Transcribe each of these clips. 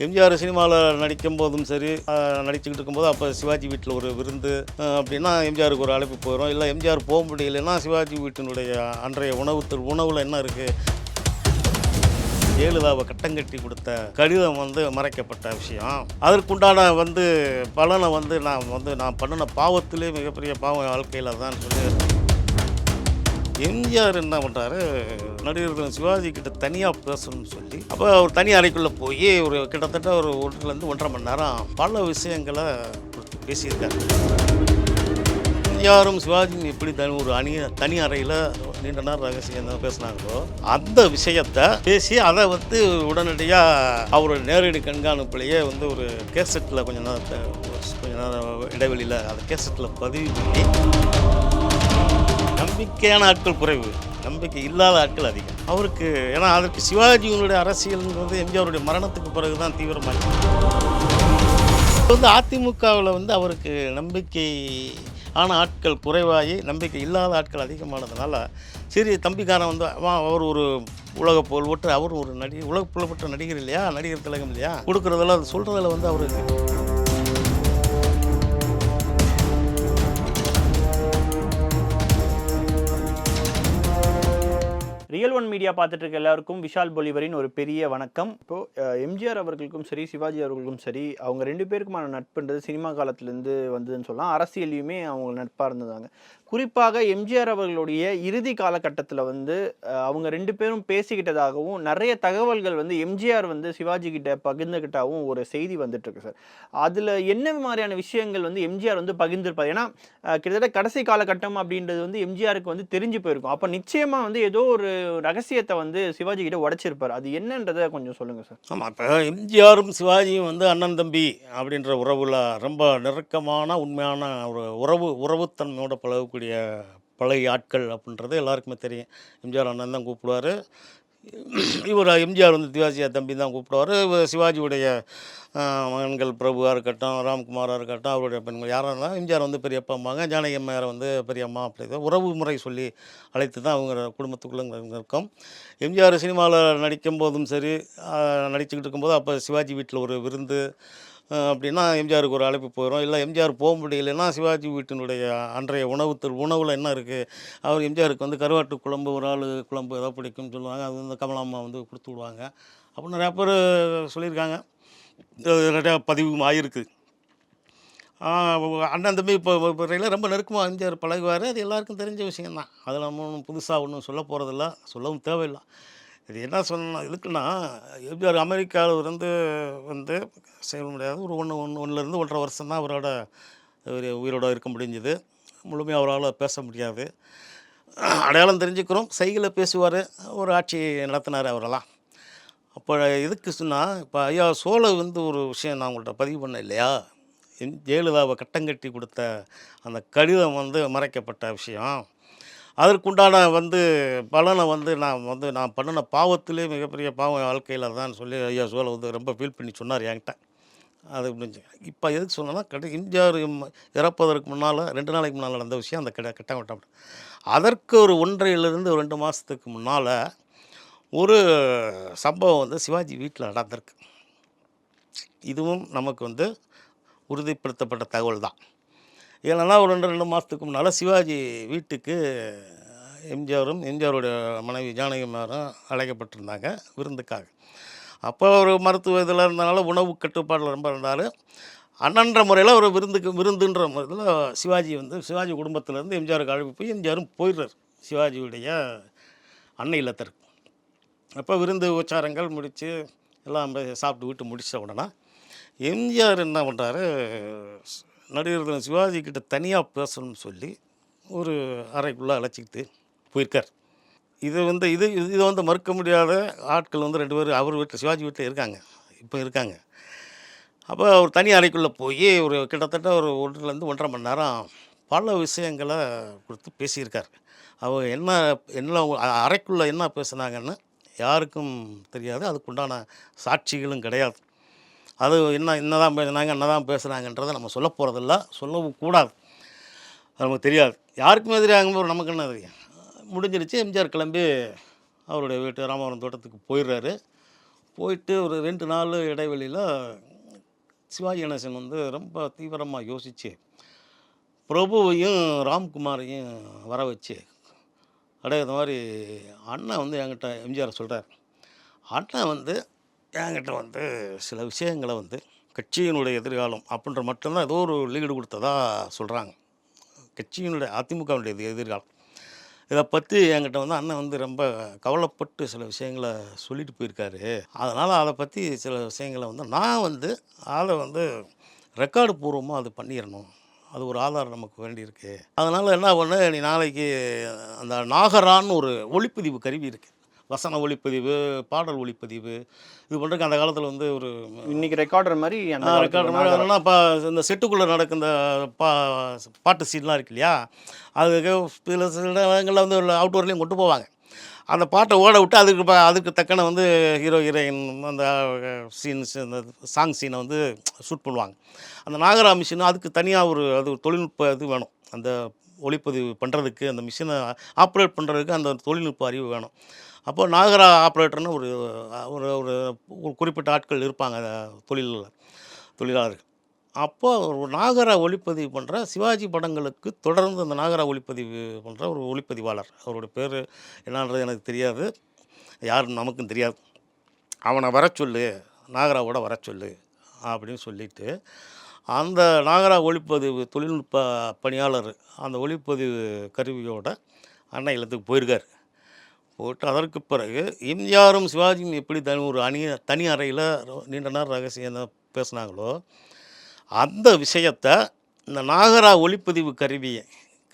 எம்ஜிஆர் சினிமாவில் நடிக்கும் போதும் சரி நடிச்சுக்கிட்டு இருக்கும்போது அப்போ சிவாஜி வீட்டில் ஒரு விருந்து அப்படின்னா எம்ஜிஆருக்கு ஒரு அழைப்பு போயிடும் இல்லை எம்ஜிஆர் போக முடியலைன்னா சிவாஜி வீட்டினுடைய அன்றைய உணவு உணவில் என்ன இருக்குது ஜெயலலிதாவை கட்டங்கட்டி கொடுத்த கடிதம் வந்து மறைக்கப்பட்ட விஷயம். அதற்குண்டான வந்து பலனை வந்து நான் வந்து நான் பண்ணின பாவத்திலே மிகப்பெரிய பாவம் வாழ்க்கையில் தான் சொல்லி எம்ஜிஆர் என்ன பண்ணுறாரு நடிகர்கள் சிவாஜி கிட்ட தனியாக பேசணும்னு சொல்லி அப்போ அவர் தனி அறைக்குள்ளே போய் ஒரு கிட்டத்தட்ட ஒரு ஒன்றுலேருந்து ஒன்றரை மணி நேரம் பல விஷயங்களை பேசியிருக்காரு. எம்ஜிஆரும் சிவாஜியும் எப்படி தனி ஒரு அணி தனி அறையில் நீண்ட நேரம் ரகசியம் என்ன பேசினாங்களோ அந்த விஷயத்தை பேசி அதை வந்து உடனடியாக அவர் நேரடி கண்காணிப்புலேயே வந்து ஒரு கேசட்டில் கொஞ்ச நேரத்தை கொஞ்ச நேரம் இடைவெளியில் அந்த கேசட்டில் பதிவு பண்ணி நம்பிக்கையான ஆட்கள் குறைவு. நம்பிக்கை இல்லாத ஆட்கள் அதிகம். அவருக்கு ஏன்னா அதற்கு சிவாஜியினுடைய அரசியல்ங்கிறது எம்ஜிஆருடைய மரணத்துக்கு பிறகு தான் தீவிரமாக வந்து அதிமுகவில் வந்து அவருக்கு நம்பிக்கை ஆன ஆட்கள் குறைவாகி நம்பிக்கை இல்லாத ஆட்கள் அதிகமானதுனால சரி தம்பிக்காரன் வந்து அவர் ஒரு உலக புகழ்பெற்ற அவர் ஒரு நடி உலக புகழ்பெற்ற நடிகர் இல்லையா? நடிகர் திலகம் இல்லையா? கொடுக்குறதெல்லாம் அது சொல்கிறதில் வந்து அவருக்கு ரியல் ஒன் மீடியா பார்த்துட்டு இருக்க எல்லாருக்கும் விஷால் பொலிவரின் ஒரு பெரிய வணக்கம். இப்போ எம்ஜிஆர் அவர்களுக்கும் சரி சிவாஜி அவர்களுக்கும் சரி அவங்க ரெண்டு பேருக்குமான நட்புன்றது சினிமா காலத்திலேருந்து வந்ததுன்னு சொல்லலாம். அரசியல்லையுமே அவங்க நட்பாக இருந்ததாங்க. குறிப்பாக எம்ஜிஆர் அவர்களுடைய இறுதி காலகட்டத்தில் வந்து அவங்க ரெண்டு பேரும் பேசிக்கிட்டதாகவும் நிறைய தகவல்கள் வந்து எம்ஜிஆர் வந்து சிவாஜி கிட்ட பகிர்ந்துக்கிட்டாவும் ஒரு செய்தி வந்துட்டு இருக்கு சார். அதில் என்ன மாதிரியான விஷயங்கள் வந்து எம்ஜிஆர் வந்து பகிர்ந்திருப்பார்? ஏன்னா கிட்டத்தட்ட கடைசி காலகட்டம் அப்படின்றது வந்து எம்ஜிஆருக்கு வந்து தெரிஞ்சு போயிருக்கும். அப்போ நிச்சயமாக வந்து ஏதோ ஒரு ரகசியத்தை வந்து சிவாஜி கிட்ட உடைச்சிருப்பார். அது என்னன்றதை கொஞ்சம் சொல்லுங்கள் சார். ஆமாம் இப்போ எம்ஜிஆரும் சிவாஜியும் வந்து அண்ணன் தம்பி அப்படின்ற உறவில் ரொம்ப நெருக்கமான உண்மையான ஒரு உறவு உறவுத்தன்மையோட இருக்கக்கூடிய பழைய ஆட்கள் அப்படின்றது எல்லாருக்குமே தெரியும். எம்ஜிஆர் அண்ணன் தான் கூப்பிடுவார். இவர் எம்ஜிஆர் வந்து சிவாஜியா தம்பி தான் கூப்பிடுவார். இவர் சிவாஜியுடைய மகன்கள் பிரபுவாக இருக்கட்டும் ராம்குமாராக இருக்கட்டும் அவருடைய பெண்கள். யாராக இருந்தாலும் எம்ஜிஆர் வந்து பெரியப்பாம்பாங்க ஜானகி அம்மையாரை வந்து பெரியம்மா அப்படி உறவு முறை சொல்லி அழைத்து தான் அவங்க குடும்பத்துக்குள்ளே இருக்கும். எம்ஜிஆர் சினிமாவில் நடிக்கும் போதும் சரி நடிச்சுக்கிட்டு இருக்கும்போது அப்போ சிவாஜி வீட்டில் ஒரு விருந்து அப்படின்னா எம்ஜிஆருக்கு ஒரு அழைப்பு போயிடும் இல்லை எம்ஜிஆர் போக முடியலைன்னா சிவாஜி வீட்டினுடைய அன்றைய உணவு உணவில் என்ன இருக்குது அவர் எம்ஜிஆருக்கு வந்து கருவாட்டு குழம்பு ஒரு ஆள் குழம்பு ஏதோ பிடிக்கும்னு சொல்லுவாங்க. அது வந்து கமலாம்மா வந்து கொடுத்து விடுவாங்க. அப்போ நிறையா பேர் சொல்லியிருக்காங்க. நிறையா பதிவும் ஆகிருக்கு அண்ணன் தம்பி இப்போ வரையில் ரொம்ப நெருக்கமாக எம்ஜிஆர் பழகுவார். அது எல்லாருக்கும் தெரிஞ்ச விஷயந்தான் அதில் நம்ம ஒன்றும் புதுசாக ஒன்றும் சொல்ல போகிறதில்ல சொல்லவும் தேவையில்லை. இது என்ன சொன்ன இதுக்குன்னா எம்ஜிஆர் அமெரிக்காவில் இருந்து வந்து செய்ய முடியாது. ஒரு ஒன்று ஒன்று ஒன்றுலேருந்து ஒன்றரை வருஷம் தான் அவரோட ஒரு உயிரோட இருக்க முடிஞ்சது. முழுமையாக அவரால் பேச முடியாது. அடையாளம் தெரிஞ்சுக்கிறோம். சைகளை பேசுவார். ஒரு ஆட்சி நடத்தினார் அவரெல்லாம். அப்போ எதுக்கு சொன்னால் இப்போ ஐயா சோழ வந்து ஒரு விஷயம் நான் உங்கள்கிட்ட பதிவு பண்ணேன் இல்லையா? எம் ஜெயலலிதாவை கட்டங்கட்டி கொடுத்த அந்த கடிதம் வந்து மறைக்கப்பட்ட விஷயம். அதற்குண்டான வந்து பலனை வந்து நான் வந்து நான் பண்ணின பாவத்திலே மிகப்பெரிய பாவம் வாழ்க்கையில் தான் சொல்லி ஐயா சோழ வந்து ரொம்ப ஃபீல் பண்ணி சொன்னார் என்கிட்ட. அது முடிஞ்சு இப்போ எதுக்கு சொன்னேன்னா கடை எம்ஜிஆர் இறப்பதற்கு முன்னால் ரெண்டு நாளைக்கு முன்னால் நடந்த விஷயம் அந்த கட்ட கட்டம் அதற்கு ஒரு ஒன்றையிலிருந்து ஒரு ரெண்டு மாதத்துக்கு முன்னால் ஒரு சம்பவம் வந்து சிவாஜி வீட்டில் நடந்திருக்கு. இதுவும் நமக்கு வந்து உறுதிப்படுத்தப்பட்ட தகவல் தான் இல்லைன்னா ஒரு ரெண்டு ரெண்டு மாதத்துக்கு முன்னால் சிவாஜி வீட்டுக்கு எம்ஜிஆரும் எம்ஜிஆருடைய மனைவி ஜானகிமாரும் அழைக்கப்பட்டிருந்தாங்க விருந்துக்காக. அப்போ ஒரு மருத்துவ இதில் இருந்தனால உணவு கட்டுப்பாடில் ரொம்ப இருந்தார். அண்ணன்ற முறையில் ஒரு விருந்துக்கு விருந்துன்ற முறையில் சிவாஜி வந்து சிவாஜி குடும்பத்திலேருந்து எம்ஜிஆருக்கு அழைப்பு போய் எம்ஜிஆரும் போயிடுறார் சிவாஜியுடைய அன்னை இல்லத்திற்கு. அப்போ விருந்து உச்சாரங்கள் முடித்து எல்லாம் போய் சாப்பிட்டு விட்டு முடித்த உடனே எம்ஜிஆர் என்ன பண்ணுறாரு நடிகர்கள் சிவாஜி கிட்ட தனியாக பேசணும்னு சொல்லி ஒரு அறைக்குள்ளே அழைச்சிக்கிட்டு போயிருக்கார். இது வந்து இது இது- இதை வந்து மறுக்க முடியாத ஆட்கள் வந்து ரெண்டு பேர் அவர் வீட்டில் சிவாஜி வீட்டில் இருக்காங்க. இப்போ இருக்காங்க. அப்போ அவர் தனி அறைக்குள்ளே போய் ஒரு கிட்டத்தட்ட ஒரு ஒன்றுலேருந்து ஒன்றரை மணி நேரம் பல விஷயங்களை கொடுத்து பேசியிருக்கார். அவங்க என்ன என்ன அ- அறைக்குள்ளே என்ன பேசுனாங்கன்னு யாருக்கும் தெரியாது. அதுக்குண்டான சாட்சிகளும் கிடையாது. அது என்ன என்னதான் பேசுனாங்க என்னதான் பேசுகிறாங்கன்றதை நம்ம சொல்ல போகிறதில்ல சொல்லவும் கூடாது. அது நமக்கு தெரியாது. யாருக்குமே தெரியாதுங்க நமக்கு என்ன தெரியும்? முடிஞ்சிருச்சு எம்ஜிஆர் கிளம்பி அவருடைய வீட்டு ராமவரம் தோட்டத்துக்கு போயிடுறாரு. போயிட்டு ஒரு ரெண்டு நாள் இடைவெளியில் சிவாஜி கணேசன் வந்து ரொம்ப தீவிரமாக யோசித்து பிரபுவையும் ராம்குமாரையும் வர வச்சு அடைய மாதிரி அண்ணன் வந்து என்கிட்ட எம்ஜிஆர் சொல்கிறார் அண்ணன் வந்து என்கிட்ட வந்து சில விஷயங்களை வந்து கட்சியினுடைய எதிர்காலம் அப்படின்ற மட்டும்தான் ஏதோ ஒரு லீடு கொடுத்ததா சொல்கிறாங்க கட்சியினுடைய அதிமுகவினுடைய எதிர்காலம். இதை பற்றி என்கிட்ட வந்து அண்ணன் வந்து ரொம்ப கவலைப்பட்டு சில விஷயங்களை சொல்லிட்டு போயிருக்காரு. அதனால் அதை பற்றி சில விஷயங்களை வந்து நான் வந்து அதை வந்து ரெக்கார்டு பூர்வமாக அது பண்ணிடணும் அது ஒரு ஆதாரம் நமக்கு வேண்டியிருக்கு. அதனால் என்ன பண்ணு நீ நாளைக்கு அந்த நாகரான்னு ஒரு ஒளிப்பதிவு கருவி இருக்குது வசன ஒளிப்பதிவு பாடல் ஒளிப்பதிவு இது பண்ணுறதுக்கு அந்த காலத்தில் வந்து ஒரு இன்னைக்கு ரெக்கார்டர் மாதிரி அந்த ரெக்கார்டு காலத்துல மாதிரி. அதெல்லாம் இப்போ இந்த செட்டுக்குள்ளே நடக்க இந்த பா பாட்டு சீன்லாம் இருக்கு இல்லையா? அதுக்கு சில சில இடங்களில் வந்து அவுட்டோர்லேயும் கொண்டு போவாங்க. அந்த பாட்டை ஓட விட்டு அதுக்கு அதுக்கு தக்கன வந்து ஹீரோ ஹீரோயின் அந்த சீன்ஸ் அந்த சாங் சீனை வந்து ஷூட் பண்ணுவாங்க. அந்த நாகரா மிஷின் அதுக்கு தனியாக ஒரு அது ஒரு தொழில்நுட்ப இது வேணும். அந்த ஒளிப்பதிவு பண்ணுறதுக்கு அந்த மிஷினை ஆப்ரேட் பண்ணுறதுக்கு அந்த தொழில்நுட்ப அறிவு வேணும். அப்போ நாகரா ஆப்ரேட்டர்னு ஒரு ஒரு ஒரு ஒரு குறிப்பிட்ட ஆட்கள் இருப்பாங்க தொழிலில் தொழிலாளர்கள். அப்போ ஒரு நாகரா ஒளிப்பதிவு பண்ணுற சிவாஜி படங்களுக்கு தொடர்ந்து அந்த நாகரா ஒளிப்பதிவு பண்ணுற ஒரு ஒளிப்பதிவாளர். அவரோட பேர் என்னன்றது எனக்கு தெரியாது. யாருன்னு நமக்கும் தெரியாது. அவனை வர சொல்லு நாகராவோட வர சொல்லு அப்படின்னு சொல்லிட்டு அந்த நாகரா ஒளிப்பதிவு தொழில்நுட்ப பணியாளர் அந்த ஒளிப்பதிவு கருவியோட அண்ணா இல்லத்துக்கு போயிருக்கார். போட்டு அதற்கு பிறகு எம்ஜிஆரும் சிவாஜியும் எப்படி தனி ஒரு அணி தனி அறையில் நீண்ட நேரம் ரகசியம் பேசுனாங்களோ அந்த விஷயத்தை இந்த நாகரா ஒளிப்பதிவு கருவியை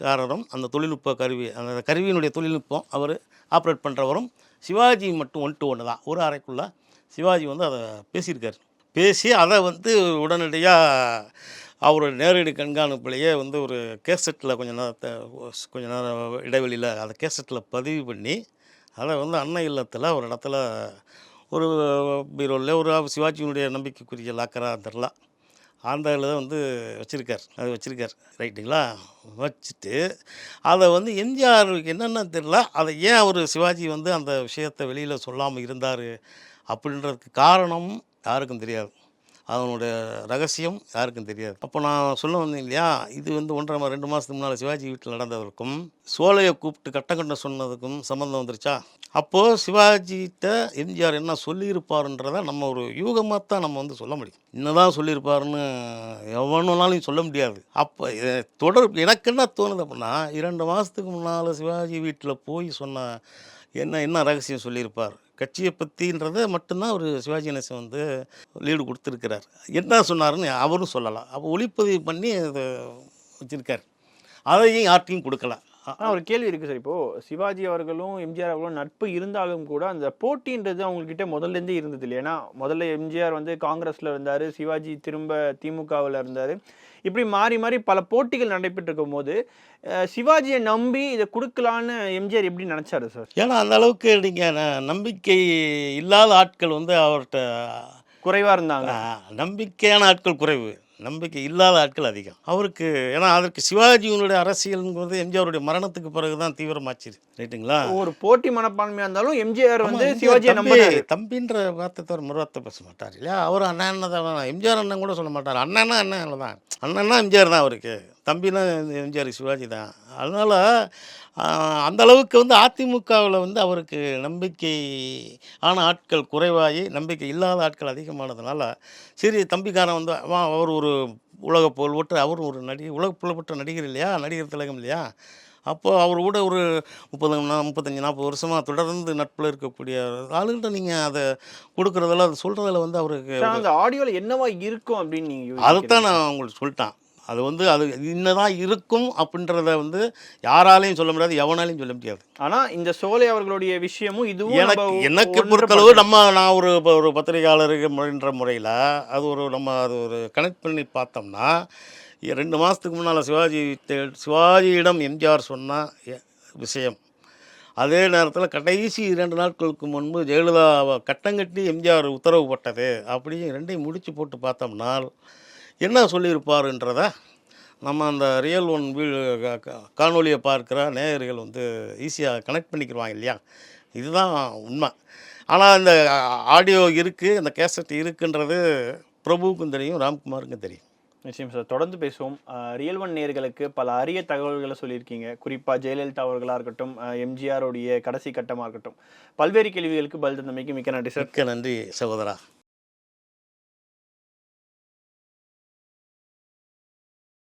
காரணம் அந்த தொழில்நுட்ப கருவி அந்த கருவியினுடைய தொழில்நுட்பம் அவர் ஆப்ரேட் பண்ணுறவரும் சிவாஜி மட்டும் ஒன் டு ஒன்று தான். ஒரு அறைக்குள்ளே சிவாஜி வந்து அதை பேசியிருக்காரு. பேசி அதை வந்து உடனடியாக அவர் நேரடி கண்காணிப்புலேயே வந்து ஒரு கேசட்டில் கொஞ்ச நேரத்தை கொஞ்ச நேரம் இடைவெளியில் அதை கேசட்டில் பதிவு பண்ணி அதை வந்து அன்னை இல்லத்தில் ஒரு இடத்துல ஒரு பீரோவில் ஒரு சிவாஜியினுடைய நம்பிக்கைக்குரிய லாக்கராக தெரில அந்த இதில் வந்து வச்சுருக்கார். அது வச்சுருக்கார். ரைட்டுங்களா? வச்சுட்டு அதை வந்து எம்ஜிஆருக்கு என்னென்ன தெரில அதை ஏன் அவர் சிவாஜி வந்து அந்த விஷயத்தை வெளியில் சொல்லாமல் இருந்தார் அப்படின்றதுக்கு காரணம் யாருக்கும் தெரியாது. அதனுடைய ரகசியம் யாருக்கும் தெரியாது. அப்போ நான் சொல்ல வந்தேன் இல்லையா இது வந்து ஒன்றரை மா- ரெண்டு மாதத்துக்கு முன்னால் சிவாஜி வீட்டில் நடந்ததற்கும் சோலையை கூப்பிட்டு கட்டக்கட்ட சொன்னதுக்கும் சம்மந்தம் வந்துருச்சா? அப்போது சிவாஜிகிட்ட எம்ஜிஆர் என்ன சொல்லியிருப்பாருன்றதை நம்ம ஒரு யூகமாக தான் நம்ம வந்து சொல்ல முடியும். என்னதான் சொல்லியிருப்பாருன்னு எவனாலையும் சொல்ல முடியாது. அப்போ தொடர் எனக்கு என்ன தோணுது அப்படின்னா இரண்டு மாதத்துக்கு முன்னால் சிவாஜி வீட்டில் போய் சொன்ன என்ன என்ன ரகசியம் சொல்லியிருப்பார்? கட்சியை பற்றின்றத மட்டும்தான் அவர் சிவாஜி கணேசன் வந்து லீடு கொடுத்துருக்கிறார். என்ன சொன்னார்ன்னு அவரும் சொல்லலாம். அப்போ ஒளிப்பதிவு பண்ணி அதை வச்சுருக்கார். அதையும் யார்ட்டையும் கொடுக்கலாம் ஆனா ஒரு கேள்வி இருக்கு சார். இப்போ சிவாஜி அவர்களும் எம்ஜிஆர் அவர்களும் நட்பு இருந்தாலும் கூட அந்த போட்டின்றது அவங்க கிட்ட முதல்ல இருந்தே இருந்தது இல்லையா? ஏன்னா முதல்ல எம்ஜிஆர் வந்து காங்கிரஸ்ல இருந்தாரு சிவாஜி திரும்ப திமுகவில் இருந்தாரு. இப்படி மாறி மாறி பல போட்டிகள் நடைபெற்று இருக்கும் போது சிவாஜியை நம்பி இதை கொடுக்கலான்னு எம்ஜிஆர் எப்படி நினைச்சாரு சார்? ஏன்னா அந்த அளவுக்கு நீங்கள் நம்பிக்கை இல்லாத ஆட்கள் வந்து அவர்கிட்ட குறைவா இருந்தாங்க. நம்பிக்கையான ஆட்கள் குறைவு. நம்பிக்கை இல்லாத ஆட்கள் அதிகம். அவருக்கு ஏன்னா அதற்கு சிவாஜியினுடைய அரசியல்ங்கிறது எம்ஜிஆருடைய மரணத்துக்கு பிறகு தான் தீவிரமாச்சு ரைட்டுங்களா? ஒரு போட்டி மனப்பான்மையா இருந்தாலும் எம்ஜிஆர் வந்து தம்பி, நம்பினாரு தம்பின்ற வார்த்தை தவிர மறுவார்த்தை பேச மாட்டார் இல்லையா? அவர் அண்ணன் தான். எம்ஜிஆர் அண்ணன் கூட சொல்ல மாட்டார். அண்ணன்னா அண்ணன் தான். அண்ணன்னா எம்ஜிஆர் தான் அவருக்கு. தம்பினா எம்ஜிஆர் சிவாஜி தான். அதனால் அந்த அளவுக்கு வந்து அதிமுகவில் வந்து அவருக்கு நம்பிக்கை ஆன ஆட்கள் குறைவாகி நம்பிக்கை இல்லாத ஆட்கள் அதிகமானதுனால சரி தம்பிக்காரன் வந்து அவர் ஒரு உலக புகழ்பெற்ற அவர் ஒரு நடிகை உலக புகழ்பெற்ற நடிகர் இல்லையா? நடிகர் திலகம் இல்லையா? அப்போ அவர் கூட ஒரு முப்பது முப்பத்தஞ்சு நாற்பது வருஷமாக தொடர்ந்து நட்பில் இருக்கக்கூடிய ஆளுகிட்ட நீங்கள் அதை கொடுக்குறதில்ல அது சொல்கிறதில் வந்து அவருக்கு அந்த ஆடியோல என்னவா இருக்கும் அப்படின்னு நீங்க அதைத்தான் நான் உங்களுக்கு சொல்லிட்டேன். அது வந்து அது இன்னதான் இருக்கும் அப்படின்றத வந்து யாராலையும் சொல்ல முடியாது எவனாலையும் சொல்ல முடியாது. ஆனா இந்த சோலை அவர்களுடைய விஷயமும் இதுவும் எனக்கு எனக்கு பொறுத்தளவு நம்ம நான் ஒரு ஒரு பத்திரிகையாளருக்கு முறைன்ற முறையில் அது ஒரு நம்ம அது ஒரு கனெக்ட் பண்ணி பார்த்தோம்னா ரெண்டு மாதத்துக்கு முன்னால் சிவாஜி சிவாஜியிடம் எம்ஜிஆர் சொன்ன விஷயம். அதே நேரத்தில் கடைசி இரண்டு நாட்களுக்கு முன்பு ஜெயலலிதா கட்டங்கட்டி எம்ஜிஆர் உத்தரவு போட்டது அப்படி ரெண்டையும் முடிச்சு போட்டு பார்த்தோம்னா என்ன சொல்லியிருப்பாருன்றத நம்ம அந்த ரியல் ஒன் வீ க- க- காணொளியை பார்க்குற நேயர்கள் வந்து ஈஸியாக கனெக்ட் பண்ணிக்கிடுவாங்க இல்லையா? இதுதான் உண்மை. ஆனால் இந்த ஆடியோ இருக்குது அந்த கேசட் இருக்குன்றது பிரபுவுக்கும் தெரியும் ராம்குமாருக்கும் தெரியும். நிச்சயம் சார். தொடர்ந்து பேசுவோம். ரியல் ஒன் நேர்களுக்கு பல அரிய தகவல்களை சொல்லியிருக்கீங்க. குறிப்பாக ஜெயலலிதா அவர்களாக இருக்கட்டும் எம்ஜிஆருடைய கடைசி கட்டமாக இருக்கட்டும். பல்வேறு கேள்விகளுக்கு பதில் தந்தமைக்கு மிக்க நன்றி சார். மிக்க நன்றி சகோதரா.